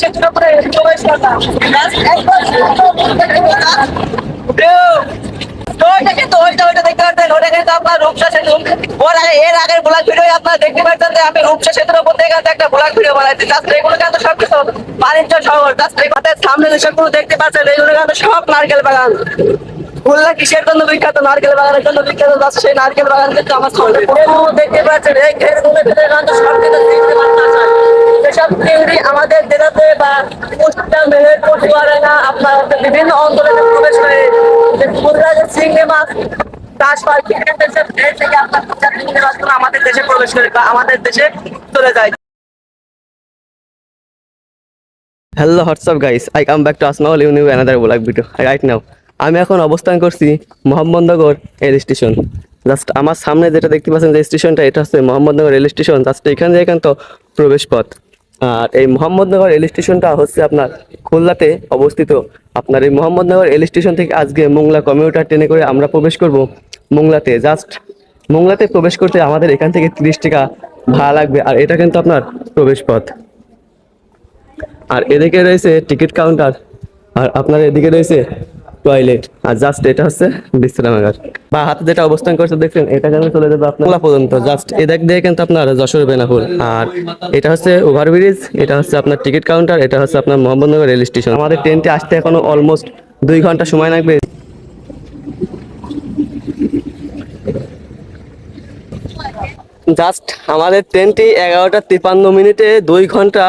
সেতুর উপরে প্রবেশ ওইটা ওইটা দেখতে পাচ্ছেন ওটা কিন্তু আপনার রূপসা সেতু ওর আগে এর আগের ব্লগ ভিডিও আপনারা দেখতে পাচ্ছেন যে আমি রূপসা সেতুর উপর থেকে একটা ব্লগ ভিডিও বানাইছি জাস্ট এগুলো কিন্তু সবকিছু বাণিজ্য শহর জাস্ট এই সামনে যেসবগুলো দেখতে পাচ্ছেন এগুলো কিন্তু সব নারকেল বাগান কিসের জন্য বিখ্যাত? নারকেল বাগানের জন্য বিখ্যাত সেই নারকেল হয়। আমাদের আপনার বিভিন্ন অঞ্চলে প্রবেশ করে, যে চিংড়ি মাছ হয় আমাদের দেশে প্রবেশ করে বা আমাদের দেশে চলে যায়। Hello WhatsApp guys I come back to you new another blog video right now আমি এখন অবস্থান করছি মোহাম্মদনগর রেল স্টেশন। জাস্ট আমার সামনে যেটা দেখতে পাচ্ছেন যে স্টেশনটা, এটা হচ্ছে মোহাম্মদনগর রেল স্টেশন। জাস্ট এখান থেকে কিন্তু প্রবেশ পথ। আর এই মোহাম্মদনগর রেল স্টেশনটা হচ্ছে আপনার খুলনাতে অবস্থিত। আপনার এই মোহাম্মদনগর রেল স্টেশন থেকে আজকে মোংলা কমিউটার ট্রেনে করে আমরা প্রবেশ করব মোংলাতে। জাস্ট মোংলাতে প্রবেশ করতে আমাদের এখান থেকে তিরিশ টাকা ভাড়া লাগবে, আর এটা কিন্তু আপনার প্রবেশ পথ। আর এদিকে রয়েছে টিকিট কাউন্টার। আর আপনার এদিকে রয়েছে টয়লেট আর জাস্ট এটা হচ্ছে বিশ্রামাগার বা হাতে যেটা অবস্থান করছে, দেখছেন, এটা কিন্তু চলে যাবে আপনার? পর্যন্ত জাস্ট এদিক দিয়ে কিন্তু আপনার যশোর, বেনাপুর। আর এটা হচ্ছে ওভারব্রিজ এটা হচ্ছে আপনার টিকিট কাউন্টার এটা হচ্ছে আপনার মোহাম্মদনগর রেল স্টেশন। আমাদের ট্রেনটি আসতে এখনও অলমোস্ট দুই ঘণ্টা সময় লাগবে। জাস্ট আমাদের ট্রেনটি এগারোটা তিপ্পান্ন মিনিটে দুই ঘণ্টা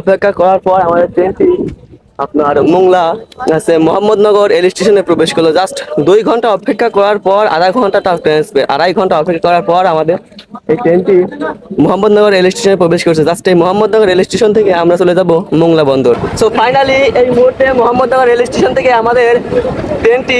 অপেক্ষা করার পর আমাদের ট্রেনটি আপনার মোংলা আছে মোহাম্মদনগর রেল স্টেশনে প্রবেশ করল। জাস্ট দুই ঘণ্টা অপেক্ষা করার পর, আধা ঘণ্টা আড়াই ঘণ্টা অপেক্ষা করার পর আমাদের এই ট্রেনটি মোহাম্মদনগর রেল স্টেশনে প্রবেশ করছে। জাস্ট এই মোহাম্মদনগর রেল স্টেশন থেকে আমরা চলে যাব মোংলা বন্দর। সো ফাইনালি এই মুহূর্তে মোহাম্মদনগর রেল স্টেশন থেকে আমাদের ট্রেনটি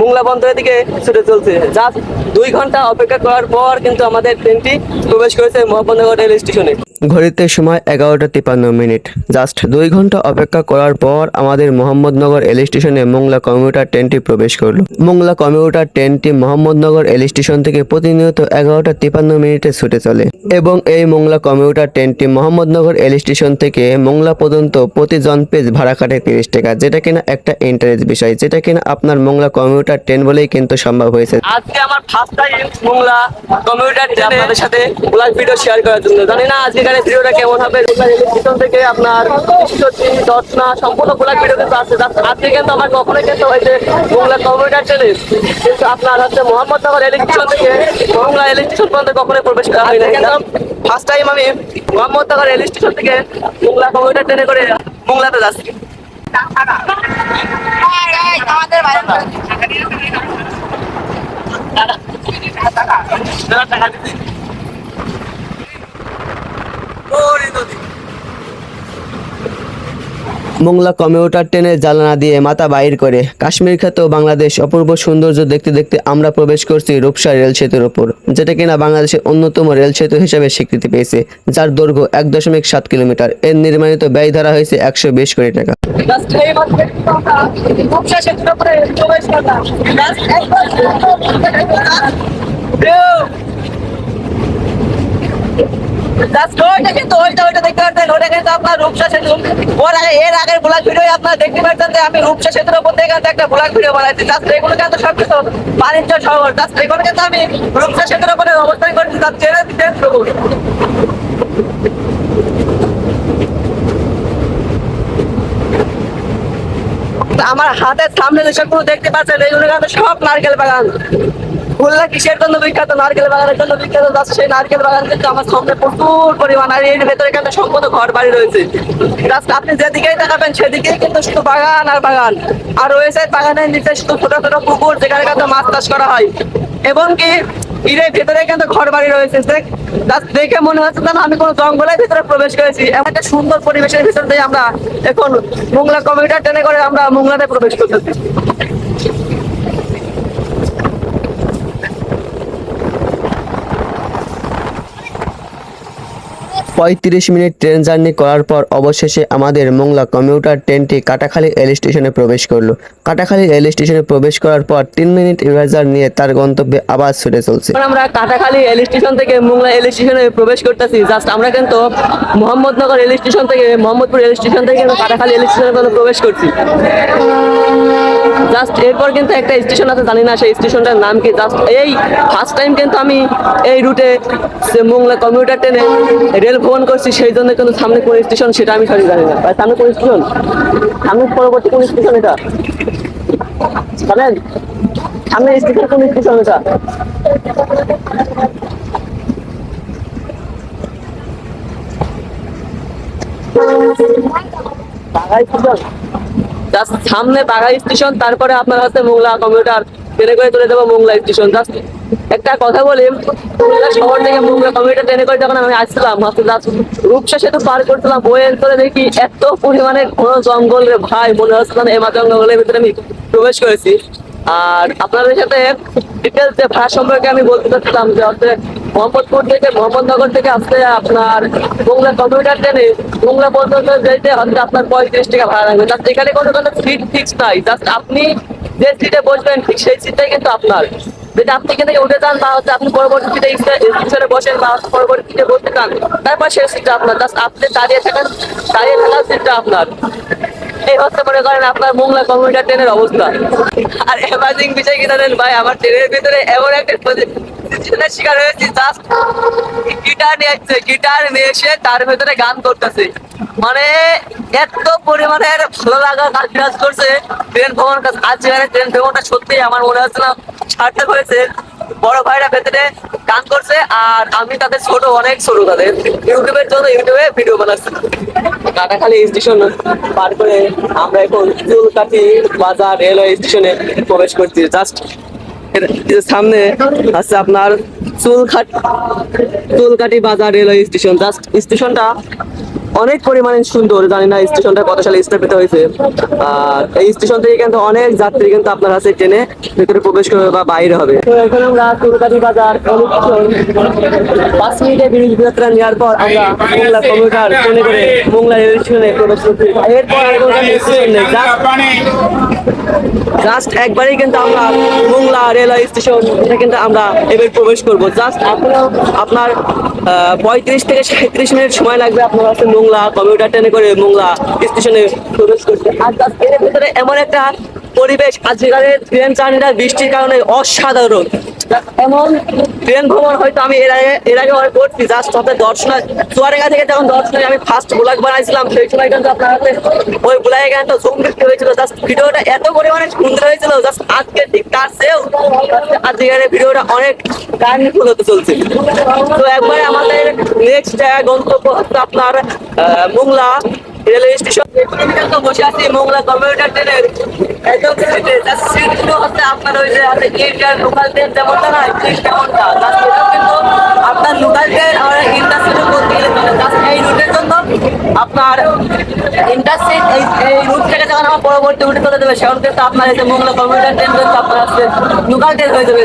মোংলা বন্দরের দিকে ছুটে চলছে। জাস্ট দুই ঘণ্টা অপেক্ষা করার পর কিন্তু আমাদের ট্রেনটি প্রবেশ করেছে মোহাম্মদনগর রেল স্টেশনে। ঘড়িতে সময় এগারোটা তিপান্ন মিনিট। জাস্ট দুই ঘণ্টা অপেক্ষা করার পর আমাদের মোহাম্মদনগর রেল স্টেশনে মোংলা কমিউটার ট্রেনটি প্রবেশ করল। মোংলা কমিউটার ট্রেনটি মোহাম্মদনগর রেল স্টেশন থেকে প্রতিনিয়ত এগারোটা তিপান্ন মিনিটে ছুটে চলে এবং এই মোংলা কমিউটার ট্রেনটি মোহাম্মদনগর রেল স্টেশন থেকে মোংলা পর্যন্ত প্রতি জন পেজ ভাড়া কাটে তিরিশ টাকা যেটা কিনা একটা ইন্টারেস্ট বিষয় যেটা কিনা আপনার মোংলা কমিউটার ট্রেন বলেই কিন্তু সম্ভব হয়েছে। আজকে আমার টাইম মোংলা কমিউটার আপনাদের সাথে ব্লগ ভিডিও শেয়ার করার জন্য। জানি না আজকে ভিডিওটা কেমন হবে থেকে আপনার সত্যি দর্শনা সম্পূর্ণ ব্লগ ভিডিও কিন্তু আছে। Just আজকে কিন্তু আমার কখনোই কিন্তু হয়েছে মোংলা কমিউটার ট্রেনে কিন্তু আপনার হচ্ছে মোহাম্মদনগর রেল স্টেশন থেকে মোংলা রেল স্টেশন পর্যন্ত কখনোই প্রবেশ করা হয়নি কিন্তু ফার্স্ট টাইম আমি মোহাম্মদনগর রেল স্টেশন থেকে মোংলা কমিউটার ট্রেনে করে মোংলাতে যাচ্ছি। আমাদের বাড়ি মোংলা কমিউটার ট্রেনের জ্বালানা দিয়ে মাথা বাইর করে। কাশ্মীর খ্যাত বাংলাদেশ অপূর্ব সৌন্দর্য দেখতে দেখতে আমরা প্রবেশ করছি রূপসা রেল সেতুর ওপর, যেটা কিনা বাংলাদেশের অন্যতম রেল সেতু হিসেবে স্বীকৃতি পেয়েছে, যার দৈর্ঘ্য এক দশমিক সাত কিলোমিটার। এর নির্মাণিত ব্যয় ধরা হয়েছে একশো বিশ কোটি টাকা। সেতুর ওইটা ওইটা দেখতে কিন্তু আপনার আগে ভিডিও দেখতে পাচ্ছেন যে আমি একটা ভিডিও সবকিছু বাণিজ্য শহর এগুলো কিন্তু আমি দিতে আমার হাতের সামনে যেসবগুলো দেখতে পাচ্ছেন এইগুলো কিন্তু সব নারকেল বাগান। খুলনা কিসের জন্য বিখ্যাত? নারকেল বাগানের জন্য বিখ্যাত যাচ্ছে সেই নারকেল বাগান কিন্তু আমার সামনে প্রচুর পরিমাণ আর এর ভেতরে কিন্তু সম্পূর্ণ ঘর বাড়ি রয়েছে। জাস্ট আপনি যেদিকেই তাকাবেন সেদিকেই কিন্তু শুধু বাগান আর বাগান। আর রয়েছে বাগানের নিচে শুধু ছোট ছোট পুকুর যেখানে কিন্তু মাছ চাষ করা হয়। এবং কি, এর ভেতরে কিন্তু ঘর বাড়ি রয়েছে। দেখে মনে হচ্ছে না আমি কোনো জঙ্গলের ভিতরে প্রবেশ করেছি। এমন একটা সুন্দর পরিবেশের ভিতর দিয়ে আমরা এখন মোংলা কমিউটার ট্রেনে করে আমরা মোংলাতে প্রবেশ করতেছি। পঁয়ত্রিশ মিনিট ট্রেন জার্নি করার পর অবশেষে আমাদের মোংলা কমিউটার ট্রেনটি কাটাখালী রেল স্টেশনে প্রবেশ করল। কাটাখালী রেল স্টেশনে প্রবেশ করার পর তিন মিনিট ইভার্জার নিয়ে তার গন্তব্যে আবার ছুটে চলছে। আমরা কাটাখালী রেল স্টেশন থেকে মোংলা রেল স্টেশনে প্রবেশ করতেছি। জাস্ট আমরা কিন্তু মোহাম্মদনগর রেল স্টেশন থেকে মোহাম্মদপুর রেল স্টেশন থেকে কাটাখালী রেল স্টেশনে প্রবেশ করছি। জাস্ট এরপর কিন্তু একটা স্টেশন আছে, জানি না সেই স্টেশনটার নাম কি। জাস্ট এই ফার্স্ট টাইম কিন্তু আমি এই রুটে মোংলা কমিউটার ট্রেনে রেল ভ্রমণ করছি, সেই জন্য কিন্তু সামনে কোন স্টেশন সেটা আমি সঠিক জানি না। সামনে কোন স্টেশন সামনে পরবর্তী কোন স্টেশন এটা? জানেন? সামনে স্টেশন কোন স্টেশন এটা? সামনে বাঘা স্টেশন তারপরে আপনার হাতে মোংলা কমিউটার ট্রেনে করে চলে যাব মোংলা স্টেশন জাস্ট একটা কথা বলি শহর থেকে মোংলা কমিউটার ট্রেনে করে যখন আমি আসছিলাম রূপসা সেতু পার করছিলাম বইয়ের করে দেখি এত পরিমাণে ঘন জঙ্গল রে ভাই, মনে হচ্ছিল না এমা জঙ্গলের ভিতরে আমি প্রবেশ করেছি। আর আপনাদের সাথে ডিটেলস ভাড়া সম্পর্কে আমি বলতে চাচ্ছিলাম, যে হচ্ছে মোহাম্মদপুর থেকে, মোহাম্মদনগর থেকে আসতে আপনার মোংলা কম্পিউটার ট্রেনে মোংলা পর্যন্ত যেতে হচ্ছে আপনার পঁয়ত্রিশ টাকা ভাড়া লাগবে। জাস্ট এখানে কোনো কোনো সিট ফিক্স নাই জাস্ট আপনি যে সিটে বসবেন, ঠিক সেই সিটটাই কিন্তু আপনার। যেটা আপনি এখান উঠে যান বা আপনি পরবর্তীতে সিটে বসেন, বা পরবর্তী সিটে বসতে চান, তারপর সে সিটটা আপনার জাস্ট আপনি দাঁড়িয়ে থাকেন, দাঁড়িয়ে আপনার। এই হচ্ছে মনে করেন আপনার মোংলা কমিউটার ট্রেনের অবস্থা। আর অ্যামাজিং বিষয় কি ভাই, আমার ট্রেনের ভিতরে এমন একটা সিচুয়েশনের শিকার হয়েছি গিটার নিয়ে গিটার নিয়ে এসে তার ভিতরে গান করতেছে। মানে এত পরিমাণের ভালো লাগা কাজ করছে ট্রেন কাজ আজ যেখানে ট্রেন সত্যি আমার মনে হচ্ছে না হয়েছে। বড় ভাইরা ভেতরে গান করছে, আর আমি তাদের ছোট, অনেক ছোট তাদের। ইউটিউবের জন্য ইউটিউবে ভিডিও বানাচ্ছি। কাটাখালী স্টেশন পার করে আমরা এখন চুলকাঠি বাজার রেলওয়ে স্টেশনে প্রবেশ করছি জাস্ট সামনে আছে আপনার চুলখাট চুলকাটি বাজার রেলওয়ে স্টেশন। জাস্ট স্টেশনটা অনেক পরিমাণে সুন্দর, জানি না স্টেশনটা কত সালে স্থাপিত হয়েছে। আর এই স্টেশন থেকে কিন্তু অনেক যাত্রী কিন্তু আপনার আছে ট্রেনে ভিতরে প্রবেশ করবে বা বাইরে হবে। জাস্ট একবারই কিন্তু আমরা স্টেশন কিন্তু আমরা এবার প্রবেশ করব। জাস্ট আপনার পঁয়ত্রিশ থেকে সাঁত্রিশ মিনিট সময় লাগবে আপনার কাছে কমিউটার ট্রেনে করে মোংলা স্টেশনে প্রবেশ করছে। আর তার ট্রেনের ভিতরে এমন একটা পরিবেশ আজকালের ট্রেন জার্নিটা বৃষ্টির কারণে অসাধারণ। এমন ট্রেন ভ্রমণ হয়তো আমি এর আগে এর আগে করছি জাস্ট হতে দর্শনা চুয়ারেগা থেকে যখন দর্শনে আমি ফার্স্ট ব্লগ বানাইছিলাম, সেই সময় কিন্তু আপনার হাতে ওই ব্লগে গানটা জুম বৃষ্টি হয়েছিল। জাস্ট ভিডিওটা এত পরিমাণে সুন্দর হয়েছিল জাস্ট আজকে ঠিক তার চেয়েও আজকের ভিডিওটা অনেক কাহিনীফুল হতে চলছে। তো একবারে আমাদের নেক্সট গন্তব্য হচ্ছে আপনার মোংলা। রেলওয়ে স্টেশন বসে আছি, মোংলা কমিউটার ট্রেনের। আপনার লোকাল ট্রেন কিন্তু আপনার লোকাল ট্রেন আমরা ইন্ডাস্ট্রিতে বলতে গেলে এই রুটের জন্য আপনার ইন্ডাস্ট্রি এই এই রুট থেকে যখন আমার পরবর্তী রুটে চলে যাবে, সেখন কিন্তু আপনার এই যে মোংলা কমিউটার ট্রেন কিন্তু আপনার আসছে লোকাল ট্রেন হয়ে যাবে।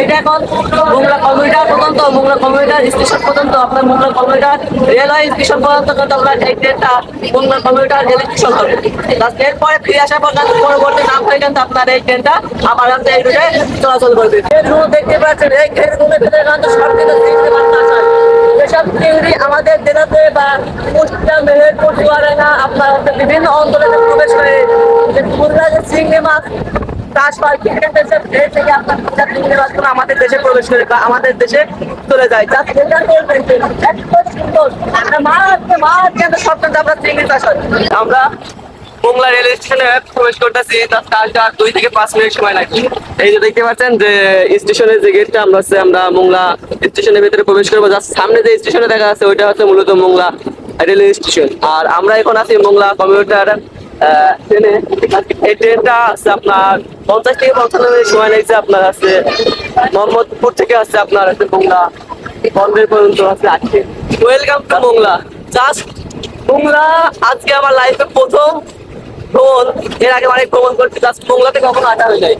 এইটা এখন মোংলা কমিউটার পর্যন্ত মোংলা কমিউটার স্টেশন পর্যন্ত আপনার মোংলা কমিউটার রেলওয়ে স্টেশন পর্যন্ত কিন্তু আপনার এই ট্রেনটা মোংলা কমিউটার রেল স্টেশন হবে। এরপরে ফিরে আসার পর কিন্তু পরবর্তী নাম হয়ে কিন্তু আপনার এই ট্রেনটা আবার হচ্ছে এই রুটে চলাচল করবে। ট্রেনগুলো দেখতে পাচ্ছেন, এই ট্রেনগুলো ভেতরে কিন্তু সব কিন্তু চিনতে পারতেন যেসব চিংড়ি আমাদের জেলাতে বা কুষ্টিয়া, মেহেরপুর চুয়াডাঙ্গা আপনার বিভিন্ন অঞ্চলে প্রবেশ করে। যে খুলনা যে চিংড়ি মাছ আমাদের দেশে প্রবেশ করে আমাদের দেশে চলে যায়। আমরা মোংলা রেল স্টেশনে প্রবেশ করতেছি তার দুই থেকে পাঁচ মিনিট সময় লাগবে এই যে দেখতে পাচ্ছেন যে স্টেশনের যে গেটটা, আমরা হচ্ছে, আমরা মোংলা স্টেশনের ভিতরে প্রবেশ করব। জাস্ট সামনে যে স্টেশনে দেখা আছে ওইটা হচ্ছে মূলত মোংলা রেলওয়ে স্টেশন। আর আমরা এখন আছি মোংলা কমিউটার ট্রেনে। এই ট্রেনটা আপনার পঞ্চাশ থেকে পঞ্চান্ন মিনিট সময় লাগছে আপনার আছে। মোহাম্মদপুর থেকে আছে আপনার আছে মোংলা বন্ধের পর্যন্ত আছে আজকে। Welcome to Mongla just Mongla আজকে আমার লাইফে প্রথম ভ্রমণ। এর আগে অনেক ভ্রমণ করছি জাস্ট মোংলাতে কখনো আটা হয়ে যায়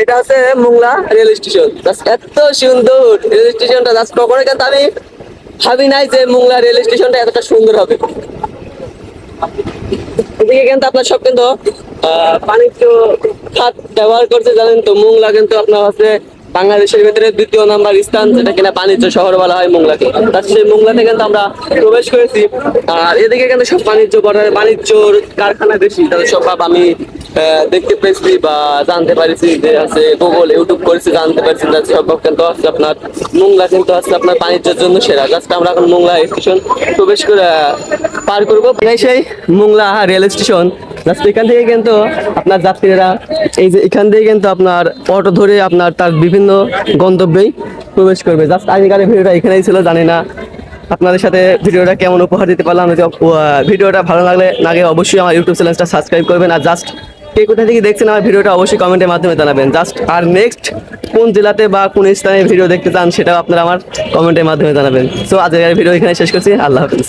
এটা আছে মোংলা রেল স্টেশন। এত সুন্দর রেল স্টেশনটা জাস্ট কখনো কিন্তু আমি ভাবি নাই যে মোংলা রেল স্টেশনটা এতটা সুন্দর হবে। এদিকে কিন্তু আপনার সব কিন্তু আহ, বাণিজ্য খাত ব্যবহার করছে জানেন তো মোংলা কিন্তু আপনার হচ্ছে বাংলাদেশের ভিতরে দ্বিতীয় নাম্বার স্থান যেটা কিনা বাণিজ্য শহর বলা হয় মোংলাকে। তার সেই মোংলাতে কিন্তু আমরা প্রবেশ করেছি। আর এদিকে কিন্তু সব বাণিজ্য বাণিজ্যর কারখানা বেশি। তাদের সব আমি দেখতে পেয়েছি বা জানতে পারিছি যে আছে গুগল ইউটিউব করেছি, জানতে পারছি যে সব কিন্তু আছে আপনার, মোংলা কিন্তু আছে আপনার বাণিজ্যের জন্য সেরা। জাস্ট আমরা এখন মোংলা স্টেশন প্রবেশ করে পার করব। সেই মোংলা রেল স্টেশন জাস্ট এখান থেকে কিন্তু আপনার যাত্রীরা এই যে এখান থেকে কিন্তু আপনার অটো ধরে আপনার তার বিভিন্ন গন্তব্যেই প্রবেশ করবে। জাস্ট আগেকার ভিডিওটা এখানেই ছিল, জানি না আপনাদের সাথে ভিডিওটা কেমন উপহার দিতে পারলাম। ভিডিওটা ভালো লাগলে লাগে অবশ্যই আমার ইউটিউব চ্যানেলটা সাবস্ক্রাইব করবেন। আর জাস্ট কে কোথা থেকে দেখছেন আমার ভিডিওটা অবশ্যই কমেন্টের মাধ্যমে জানাবেন। জাস্ট আর নেক্সট কোন জেলাতে বা কোন স্থানে ভিডিও দেখতে চান, সেটাও আপনারা আমার কমেন্টের মাধ্যমে জানাবেন। সো আজকের ভিডিও এখানে শেষ করছি। আল্লাহ হাফিজ।